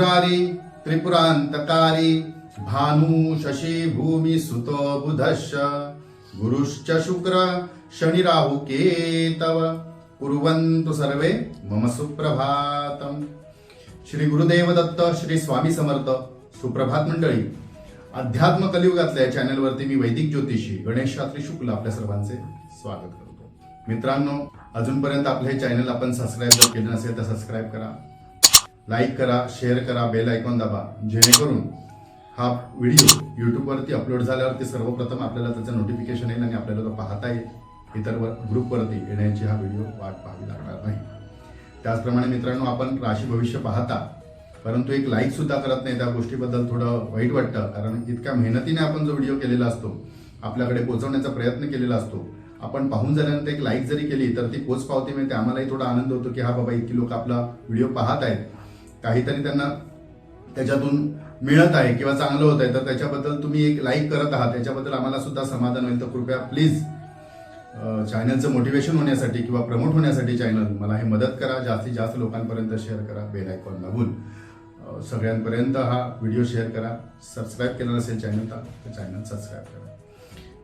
मुरारी त्रिपुरांतकारी भानु शशी भूमी सुतो बुधश्च गुरुश्च शुक्र शनि राहु केतव। कुर्वन्तु सर्वे मम सुप्रभातम। श्री गुरुदेव दत्त श्री स्वामी समर्थ सुप्रभात मंडळी अध्यात्म कलियुगातल्या या चॅनलवरती मी वैदिक ज्योतिषी गणेश शास्त्री शुक्ल आपल्या सर्वांचे स्वागत करतो. मित्रांनो अजूनपर्यंत आपलं हे चॅनल आपण सबस्क्राईब जर केलं नसेल तर सबस्क्राईब करा. लाईक करा शेअर करा बेल आयकॉन दाबा. जेणेकरून हा व्हिडिओ यूट्यूबवरती अपलोड झाल्यावरती सर्वप्रथम आपल्याला त्याचं नोटिफिकेशन येईल आणि आपल्याला तो पाहता येईल. इतर वर- ग्रुपवरती येण्याची हा व्हिडिओ वाट पाहावी लागणार नाही. त्याचप्रमाणे मित्रांनो आपण राशी भविष्य पाहता परंतु एक लाईक सुद्धा करत नाही. त्या गोष्टीबद्दल थोडं वाईट वाटतं कारण इतक्या मेहनतीने आपण जो व्हिडिओ केलेला असतो आपल्याकडे पोहोचवण्याचा प्रयत्न केलेला असतो आपण पाहून झाल्यानंतर एक लाईक जरी केली तर ती पोच पावती मिळते. आम्हालाही थोडा आनंद होतो की हा बाबा इतकी लोक आपला व्हिडिओ पाहत आहेत. काहीतरी त्यांना त्याच्यातून मिळत आहे किंवा चांगलं होत आहे तर त्याच्याबद्दल तुम्ही एक लाईक करत आहात. त्याच्याबद्दल आम्हाला सुद्धा समाधान होईल. तर कृपया प्लीज चॅनलचं मोटिवेशन होण्यासाठी किंवा प्रमोट होण्यासाठी चॅनल मला हे मदत करा. जास्तीत जास्त लोकांपर्यंत शेअर करा. बेल आयकॉन दाबून. सगळ्यांपर्यंत हा व्हिडिओ शेअर करा. सबस्क्राईब केला नसेल चॅनल तर चॅनल सबस्क्राईब करा.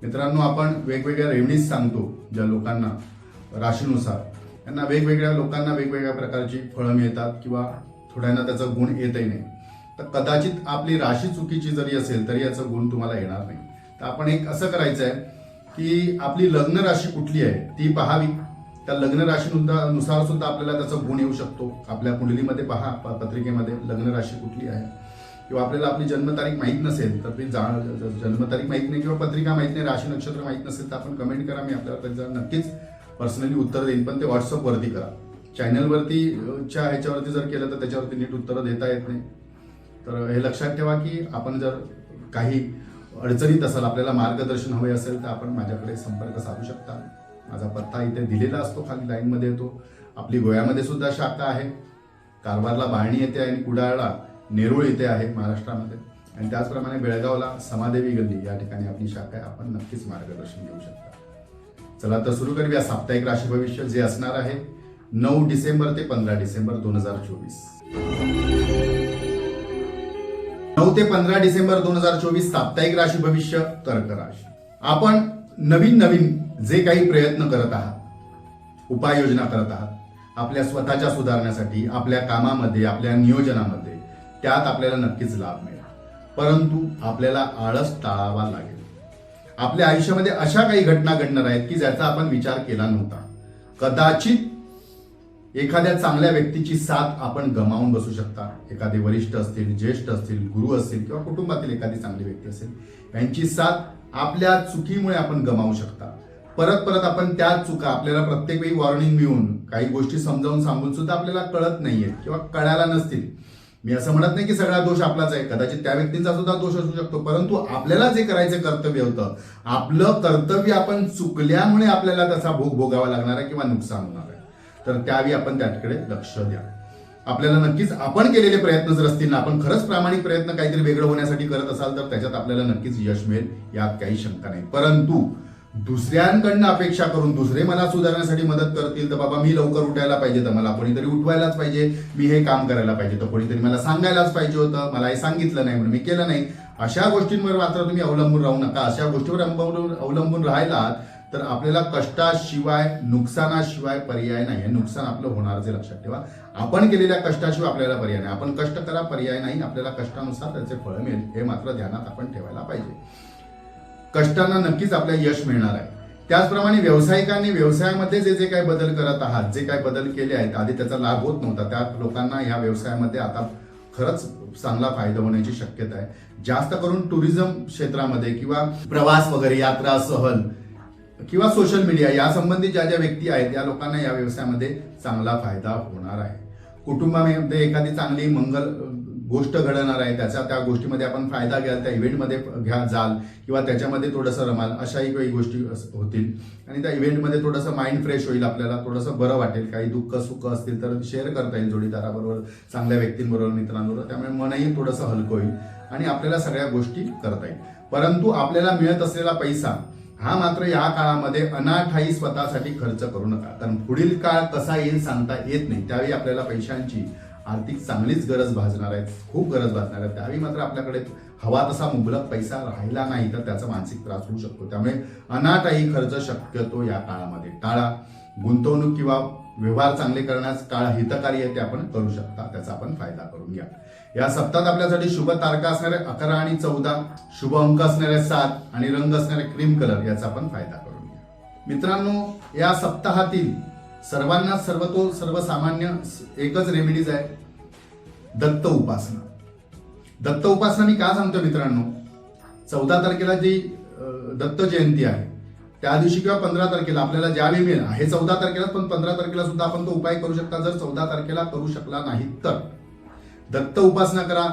मित्रांनो आपण वेगवेगळ्या रेवणीज सांगतो ज्या लोकांना राशीनुसार. त्यांना वेगवेगळ्या लोकांना वेगवेगळ्या प्रकारची फळं मिळतात किंवा थोड्यांना त्याचा गुण येतही नाही. तर कदाचित आपली राशी चुकीची जरी असेल तरी याचा गुण तुम्हाला येणार नाही. तर आपण एक असं करायचं आहे की आपली लग्न राशी कुठली आहे ती पहावी. त्या लग्न राशीनुसार नुसार सुद्धा आपल्याला त्याचा गुण येऊ शकतो. आपल्या कुंडलीमध्ये पहा प- पत्रिकेमध्ये लग्न राशी कुठली आहे. किंवा आपल्याला आपली जन्मतारीख माहीत नसेल तर ती जा जन्मतारीख माहीत नाही किंवा पत्रिका माहीत नाही राशी नक्षत्र माहीत नसेल तर आपण कमेंट करा मी आपल्याला त्याचा नक्कीच पर्सनली उत्तर देईन. पण ते व्हॉट्सअपवरती करा. चॅनलवरती च्या ह्याच्यावरती जर केलं तर त्याच्यावरती नीट उत्तरं देता येत नाही. तर हे लक्षात ठेवा की आपण जर काही अडचणीत असाल आपल्याला मार्गदर्शन हवे असेल तर आपण माझ्याकडे संपर्क साधू शकता. माझा पत्ता इथे दिलेला असतो खाली लाईनमध्ये येतो. आपली गोव्यामध्ये सुद्धा शाखा आहे. कारवारला बाळणी येते आणि कुडाळला नेरूळ येथे आहे महाराष्ट्रामध्ये. आणि त्याचप्रमाणे बेळगावला समादेवी गल्ली या ठिकाणी आपली शाखा आहे. आपण नक्कीच मार्गदर्शन घेऊ शकता. चला तर सुरू करूया. साप्ताहिक राशी भविष्य जे असणार आहे नऊ डिसेंबर ते पंधरा डिसेंबर दोन हजार चोवीस. नऊ ते पंधरा डिसेंबर दोन हजार चोवीस साप्ताहिक राशी भविष्य तर्क राशी. आपण नवीन नवीन जे काही प्रयत्न करत आहात उपाययोजना करत आहात आपल्या स्वतःच्या सुधारण्यासाठी आपल्या कामामध्ये आपल्या नियोजनामध्ये त्यात आपल्याला नक्कीच लाभ मिळेल. परंतु आपल्याला आळस टाळावा लागेल. आपल्या आयुष्यामध्ये अशा काही घटना घडणार आहेत की ज्याचा आपण विचार केला नव्हता. कदाचित एखाद्या चांगल्या व्यक्तीची साथ आपण गमावून बसू शकता. एखादे वरिष्ठ असतील ज्येष्ठ असतील गुरु असतील किंवा कुटुंबातील एखादी चांगली व्यक्ती असेल यांची साथ आपल्या चुकीमुळे आपण गमावू शकता. परत परत आपण त्याच चुका आपल्याला प्रत्येक वेळी वॉर्निंग मिळून काही गोष्टी समजावून सांगून सुद्धा आपल्याला कळत नाहीये किंवा कळायला नसतील. मी असं म्हणत नाही की सगळा दोष आपलाच आहे. कदाचित त्या व्यक्तींचा सुद्धा दोष असू शकतो परंतु आपल्याला जे करायचं कर्तव्य होतं आपलं कर्तव्य आपण चुकल्यामुळे आपल्याला त्याचा भोग भोगावा लागणार आहे किंवा नुकसान होणार आहे. तर त्यावेळी आपण त्याकडे लक्ष द्या. आपल्याला नक्कीच आपण केलेले प्रयत्न जर असतील ना आपण खरंच प्रामाणिक प्रयत्न काहीतरी वेगळं होण्यासाठी करत असाल तर त्याच्यात आपल्याला नक्कीच यश मिळेल यात काही शंका नाही. परंतु दुसऱ्यांकडनं अपेक्षा करून दुसरे मला सुधारण्यासाठी मदत करतील तर बाबा मी लवकर उठायला पाहिजे तर मला कोणीतरी उठवायलाच पाहिजे मी हे काम करायला पाहिजे तर कोणीतरी मला सांगायलाच पाहिजे होतं मला हे सांगितलं नाही म्हणून मी केलं नाही. अशा गोष्टींवर मात्र तुम्ही अवलंबून राहू नका. अशा गोष्टीवर अवलंबून अवलंबून राहिलात तर आपल्याला कष्टाशिवाय नुकसानाशिवाय पर्याय नाही. हे नुकसान आपलं होणार जे लक्षात ठेवा. आपण केलेल्या कष्टाशिवाय आपल्याला पर्याय नाही. आपण कष्ट करा पर्याय नाही. आपल्याला कष्टानुसार त्याचे फळ मिळेल. हे मात्र ध्यानात आपण ठेवायला पाहिजे. कष्टांना नक्कीच आपल्याला यश मिळणार आहे. त्याचप्रमाणे व्यावसायिकांनी व्यवसायामध्ये जे जे काही बदल करत आहात जे काही बदल केले आहेत आधी त्याचा लाभ होत नव्हता. त्या लोकांना या व्यवसायामध्ये आता खरंच चांगला फायदा होण्याची शक्यता आहे. जास्त करून टुरिझम क्षेत्रामध्ये किंवा प्रवास वगैरे यात्रा सहल किंवा सोशल मीडिया या संबंधित ज्या ज्या व्यक्ती आहेत त्या लोकांना या व्यवसायामध्ये चांगला फायदा होणार आहे. कुटुंबामध्ये एखादी चांगली मंगल गोष्ट घडणार आहे त्याचा त्या गोष्टीमध्ये आपण फायदा घ्याल त्या इव्हेंटमध्ये घ्या जाल किंवा त्याच्यामध्ये थोडंसं रमाल अशाही काही गोष्टी होतील. आणि त्या इव्हेंटमध्ये थोडंसं माइंड फ्रेश होईल आपल्याला थोडंसं बरं वाटेल. काही दुःख सुख असतील तर शेअर करता येईल जोडीदाराबरोबर चांगल्या व्यक्तींबरोबर मित्रांबरोबर. त्यामुळे मनही थोडंसं हलकं होईल आणि आपल्याला सगळ्या गोष्टी करता येईल. परंतु आपल्याला मिळत असलेला पैसा हा मात्र या काळामध्ये अनाठाई स्वतःसाठी खर्च करू नका. कारण पुढील काळ कसा येईल सांगता येत नाही. त्यावेळी आपल्याला पैशांची आर्थिक चांगलीच गरज भासणार आहे खूप गरज भासणार आहे. त्यावेळी मात्र आपल्याकडे हवा तसा मुबलक पैसा राहिला नाही तर त्याचा मानसिक त्रास होऊ शकतो. त्यामुळे अनाठाई खर्च शक्यतो या काळामध्ये टाळा. गुंतवणूक किंवा व्यवहार चांगले करण्यास काळ हितकारी आहे ते आपण करू शकता त्याचा आपण फायदा करून घ्या. या सप्तात आपल्यासाठी शुभ तारका असणारे अकरा आणि चौदा शुभ अंक असणारे सात आणि रंग असणारे क्रीम कलर याचा आपण फायदा करून घ्या. मित्रांनो या सप्ताहातील सर्वांना सर्वतो सर्वसामान्य एकच रेमेडीज आहे दत्त उपासना. दत्त उपासना मी का सांगतो मित्रांनो? चौदा तारखेला जी दत्त जयंती आहे त्या दिवशी किंवा पंधरा तारखेला आपल्याला ज्यावेळी मिळेल हे चौदा तारखेला पण पंधरा तारखेला सुद्धा आपण तो उपाय करू शकता. जर चौदा तारखेला करू शकला नाही तर. दत्त उपासना करा.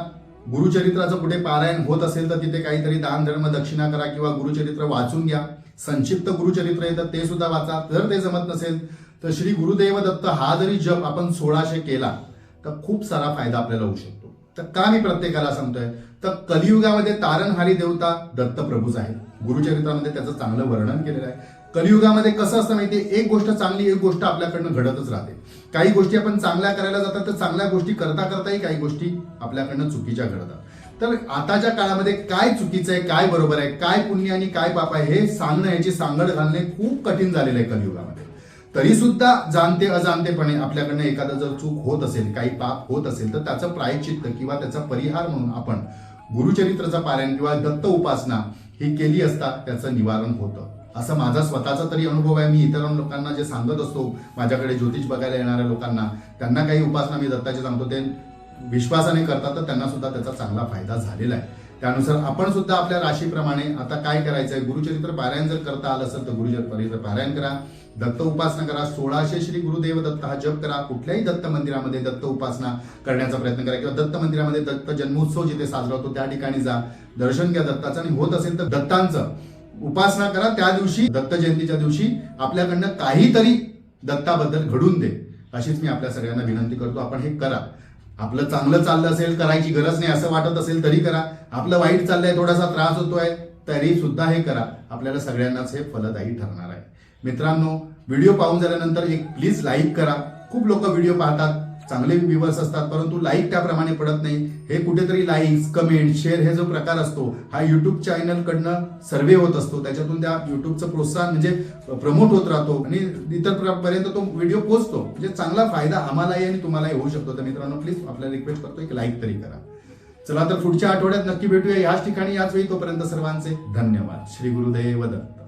गुरुचरित्राचं कुठे पारायण होत असेल तर तिथे काहीतरी दान धर्म दक्षिणा करा किंवा गुरुचरित्र वाचून घ्या. संक्षिप्त गुरुचरित्र येतं तर ते सुद्धा वाचा. जर ते जमत नसेल तर श्री गुरुदेव दत्त हा जरी जप आपण सोळाशे केला तर खूप सारा फायदा आपल्याला होऊ शकतो. तर का मी प्रत्येकाला सांगतोय? तर कलियुगामध्ये तारणहारी देवता दत्तप्रभूच आहे गुरुचरित्रामध्ये त्याचं चांगलं वर्णन केलेलं आहे. कलियुगामध्ये कसं असतं माहितीये? एक गोष्ट चांगली एक गोष्ट आपल्याकडनं घडतच राहते. काही गोष्टी आपण चांगल्या करायला जातात तर चांगल्या गोष्टी करता करताही काही गोष्टी आपल्याकडनं चुकीच्या घडतात. तर आताच्या काळामध्ये काय चुकीचं आहे काय बरोबर आहे काय पुण्य आणि काय पाप आहे हे सांगणं याची सांगड घालणे खूप कठीण झालेलं आहे कलियुगामध्ये. तरी सुद्धा जाणते अजाणतेपणे आपल्याकडनं एखादं जर चूक होत असेल काही पाप होत असेल तर त्याचं प्रायचित्त किंवा त्याचा परिहार म्हणून आपण गुरुचरित्राचं पारायण किंवा दत्त उपासना ही केली असता त्याचं निवारण होतं. असं माझा स्वतःचा तरी अनुभव आहे. मी इतर लोकांना जे सांगत असतो माझ्याकडे ज्योतिष बघायला येणाऱ्या लोकांना त्यांना काही उपासना मी दत्ताची सांगतो. ते विश्वासाने करतात तर त्यांना सुद्धा त्याचा चांगला फायदा झालेला आहे. त्यानुसार आपण सुद्धा आपल्या राशीप्रमाणे आता काय करायचंय? गुरुचरित्र पारायण जर करता आलं असेल तर गुरुचरित्र पारायण करा. दत्त उपासना करा. सोळाशे श्री गुरुदेव दत्त हा जप करा. कुठल्याही दत्त मंदिरामध्ये दत्त उपासना करण्याचा प्रयत्न करा किंवा दत्त मंदिरामध्ये दत्त जन्मोत्सव जिथे साजरा होतो त्या ठिकाणी जा. दर्शन घ्या दत्ताचं आणि होत असेल तर दत्तांचं उपासना करा. त्या दिवशी दत्त जयंतीच्या दिवशी आपल्याकडनं काहीतरी दत्ताबद्दल घडून दे. अशीच मी आपल्या सगळ्यांना विनंती करतो. आपण हे करा. आपलं चांगलं चाललं असेल करायची गरज नाही असं वाटत असेल तरी करा. आपलं वाईट चाललंय थोडासा त्रास होतोय तरी सुद्धा हे करा. आपल्याला सगळ्यांनाच हे फलदायी ठरणार आहे. मित्रांनो व्हिडिओ पाहून झाल्यानंतर एक प्लीज लाईक करा. खूप लोक व्हिडिओ पाहतात. चांगले व्ह्युअर्स असतात परंतु लाईक त्याप्रमाणे पडत नाही. हे कुठेतरी लाईक्स कमेंट शेअर हे जो प्रकार असतो हा युट्यूब चॅनल कडनं सर्वे होत असतो. त्याच्यातून त्या युट्यूबचं प्रोत्साहन म्हणजे प्रमोट होत राहतो. आणि इतर पर्यंत तो व्हिडिओ पोहोचतो. म्हणजे चांगला फायदा आम्हालाही आणि तुम्हालाही होऊ शकतो. तर मित्रांनो प्लीज आपल्याला रिक्वेस्ट करतो एक लाईक तरी करा. चला तर पुढच्या आठवड्यात नक्की भेटूया. याच ठिकाणी याच वेळी तोपर्यंत सर्वांचे धन्यवाद. श्री गुरुदेव दत्त.